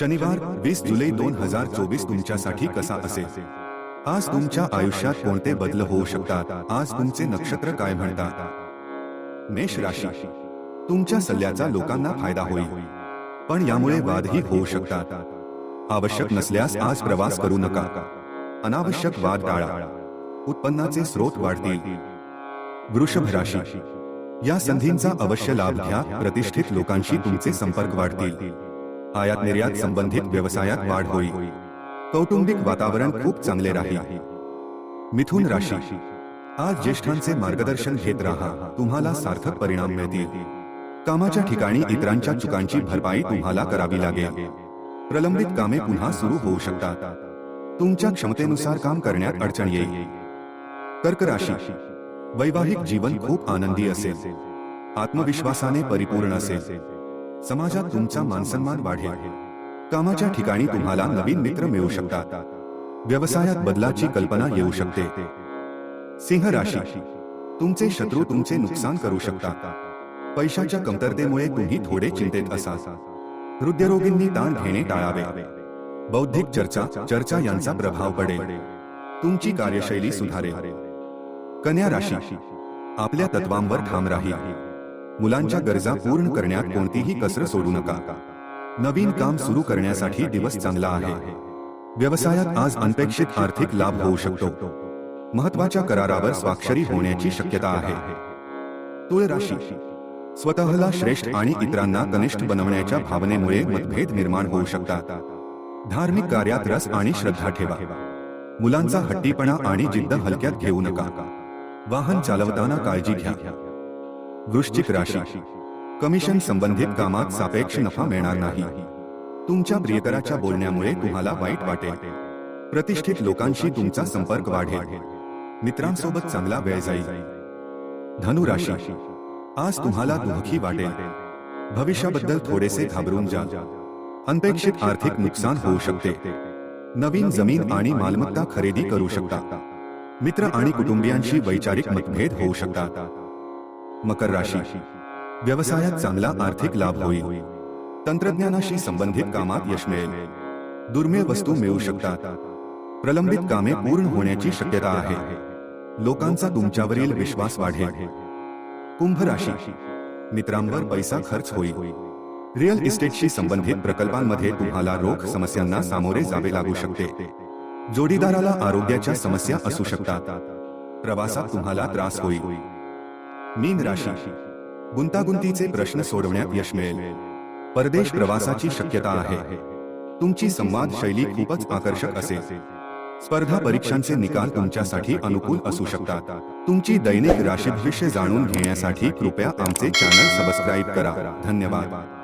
शनिवार वीस जुलै दोन हजार चोवीस तुमच्यासाठी कसा असेल? आज तुमच्या आयुष्यात कोणते बदल होऊ शकतात? आज तुमचे नक्षत्र काय म्हणतात? मेष राशी. तुमच्या सल्ल्याचा लोकांना फायदा होईल. पण यामुळे वादही होऊ शकतात. आवश्यक नसल्यास आज प्रवास करू नका. अनावश्यक वाद टाळा. उत्पन्नाचे स्रोत वाढतील. वृषभ राशी. या संधींचा अवश्य लाभ घ्या. प्रतिष्ठित लोकांशी तुमचे संपर्क वाढतील. आयात निर्यात संबंधित व्यवसायात वाढ होईल कौटुंबिक वातावरण खूप चांगले राहील मिथुन राशी। आज ज्येष्ठांचे मार्गदर्शन घेत राहा, तुम्हाला सार्थक परिणाम मिळतील। कामाच्या ठिकाणी इतरांच्या चुकांची भरपाई तुम्हाला करावी लागेल। प्रलंबित कामे पुन्हा सुरू होऊ शकतात। तुमच्या क्षमतेनुसार काम करण्यात अडचण येईल। कर्क राशी। वैवाहिक जीवन खूप आनंदी असेल। आत्मविश्वासाने परिपूर्ण असेल। समाजात तुमचा मानसन्मान वाढेल. कामाच्या ठिकाणी तुम्हाला नवीन मित्र मिळू शकतात. व्यवसायात बदलाची कल्पना येऊ शकते. सिंह राशी तुमचे शत्रू तुमचे नुकसान करू शकतात. पैशाच्या कमतरतेमुळे तुम्ही थोडे चिंतेत असाल. हृदयरोगींनी ताण घेणे टाळावे. बौद्धिक चर्चा चर्चा यांचा प्रभाव पडेल. तुमची कार्यशैली सुधारेल. कन्या राशी आपल्या तत्वांवर ठाम राहील. मुलांच्या गरजा पूर्ण करण्यात कोणतीही कसर सोडू नका. नवीन काम सुरू करण्यासाठी दिवस चांगला आहे. व्यवसायात आज अनपेक्षित आर्थिक लाभ होऊ शकतो. महत्त्वाच्या करारावर स्वाक्षरी होण्याची शक्यता आहे. तुळ राशी. स्वतःला श्रेष्ठ आणि इतरांना कनिष्ठ बनवण्याच्या भावनेमुळे मतभेद निर्माण होऊ शकतात. धार्मिक कार्यात रस आणि श्रद्धा ठेवा. मुलांचा हट्टीपणा आणि जिद्द हलक्यात घेऊ नका. वाहन चालवताना काळजी घ्या. वृश्चिक राशी. कमिशन संबंधित कामात सापेक्ष नफा मिळणार नाही. तुमच्या प्रियकराच्या बोलण्यामुळे तुम्हाला वाईट वाटेल. प्रतिष्ठित लोकांशी तुमचा संपर्क वाढेल. मित्रांसोबत चांगला वेळ जाईल. धनुराशी आज तुम्हाला दुःखी वाटेल. भविष्याबद्दल थोडेसे घाबरून जा. अनपेक्षित आर्थिक नुकसान होऊ शकते. नवीन जमीन आणि मालमत्ता खरेदी करू शकता. मित्र आणि कुटुंबियांशी वैचारिक मतभेद होऊ शकतात. मकर राशी। व्यवसायात चांगला आर्थिक लाभ होईल। तंत्रज्ञानाशी संबंधित कामात यश मिळेल। दुर्मिळ वस्तू मिळू शकतात। प्रलंबित कामे पूर्ण होण्याची शक्यता आहे। लोकांचा तुमच्यावरील विश्वास वाढेल। कुंभ राशी। मित्रांवर पैसा खर्च होईल। रिअल इस्टेटशी संबंधित प्रकल्पांमध्ये तुम्हाला रोख समस्यांना सामोरे जावे लागू शकते। जोडीदाराला आरोग्याच्या समस्या असू शकतात। प्रवासात तुम्हाला त्रास होईल। मीन राशी। गुंतागुंतीचे प्रश्न सोडवण्यात यश मिळेल. परदेश प्रवासाची शक्यता आहे. तुमची संवाद शैली खूपच आकर्षक असेल. स्पर्धा परीक्षांचे निकाल तुमच्यासाठी अनुकूल असू शकतात. तुमची दैनिक राशी भविष्य जाणून घेण्यासाठी कृपया आमचे चॅनल सबस्क्राईब करा. धन्यवाद.